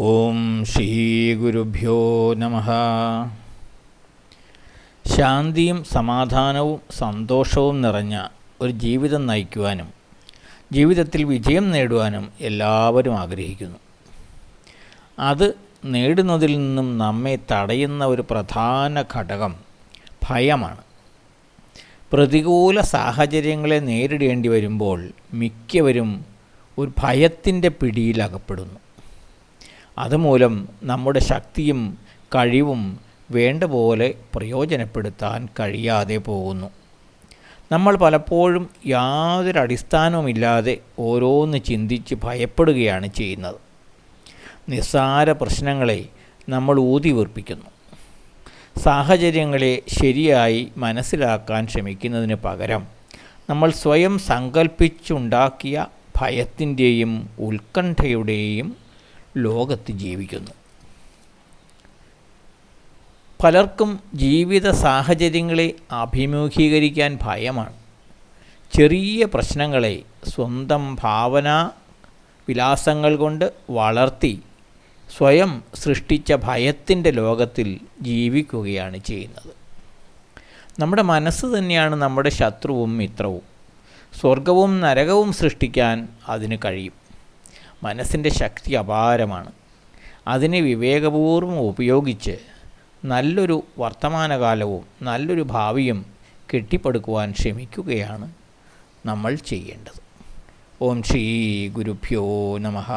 ഓം ശ്രീ ഗുരുഭ്യോ നമ. ശാന്തിയും സമാധാനവും സന്തോഷവും നിറഞ്ഞ ഒരു ജീവിതം നയിക്കുവാനും ജീവിതത്തിൽ വിജയം നേടുവാനും എല്ലാവരും ആഗ്രഹിക്കുന്നു. അത് നേടുന്നതിൽ നിന്നും നമ്മെ തടയുന്ന ഒരു പ്രധാന ഘടകം ഭയമാണ്. പ്രതികൂല സാഹചര്യങ്ങളെ നേരിടേണ്ടി വരുമ്പോൾ മിക്കവരും ഒരു ഭയത്തിന്റെ പിടിയിലകപ്പെടുന്നു അതുമൂലം നമ്മുടെ ശക്തിയും കഴിവും വേണ്ട പോലെ പ്രയോജനപ്പെടുത്താൻ കഴിയാതെ പോകുന്നു. നമ്മൾ പലപ്പോഴും യാതൊരു അടിസ്ഥാനവുമില്ലാതെ ഓരോന്ന് ചിന്തിച്ച് ഭയപ്പെടുകയാണ് ചെയ്യുന്നത്. നിസ്സാര പ്രശ്നങ്ങളെ നമ്മൾ ഊതി വീർപ്പിക്കുന്നു. സാഹചര്യങ്ങളെ ശരിയായി മനസ്സിലാക്കാൻ ശ്രമിക്കുന്നതിന് പകരം നമ്മൾ സ്വയം സങ്കല്പിച്ചുണ്ടാക്കിയ ഭയത്തിന്റെയും ഉത്കണ്ഠയുടെയും ലോകത്ത് ജീവിക്കുന്നു. പലർക്കും ജീവിത സാഹചര്യങ്ങളെ അഭിമുഖീകരിക്കാൻ ഭയമാണ്. ചെറിയ പ്രശ്നങ്ങളെ സ്വന്തം ഭാവന വിലാസങ്ങൾ കൊണ്ട് വളർത്തി സ്വയം സൃഷ്ടിച്ച ഭയത്തിന്റെ ലോകത്തിൽ ജീവിക്കുകയാണ് ചെയ്യുന്നത്. നമ്മുടെ മനസ്സ് തന്നെയാണ് നമ്മുടെ ശത്രുവും മിത്രവും. സ്വർഗവും നരകവും സൃഷ്ടിക്കാൻ അതിന് കഴിയും. മനസ്സിന്റെ ശക്തി അപാരമാണ്. അതിനെ വിവേകപൂർവം ഉപയോഗിച്ച് നല്ലൊരു വർത്തമാനകാലവും നല്ലൊരു ഭാവിയും കെട്ടിപ്പടുക്കുവാൻ ശ്രമിക്കുകയാണ് നമ്മൾ ചെയ്യേണ്ടത്. ഓം ശ്രീ ഗുരുഭ്യോ നമഃ.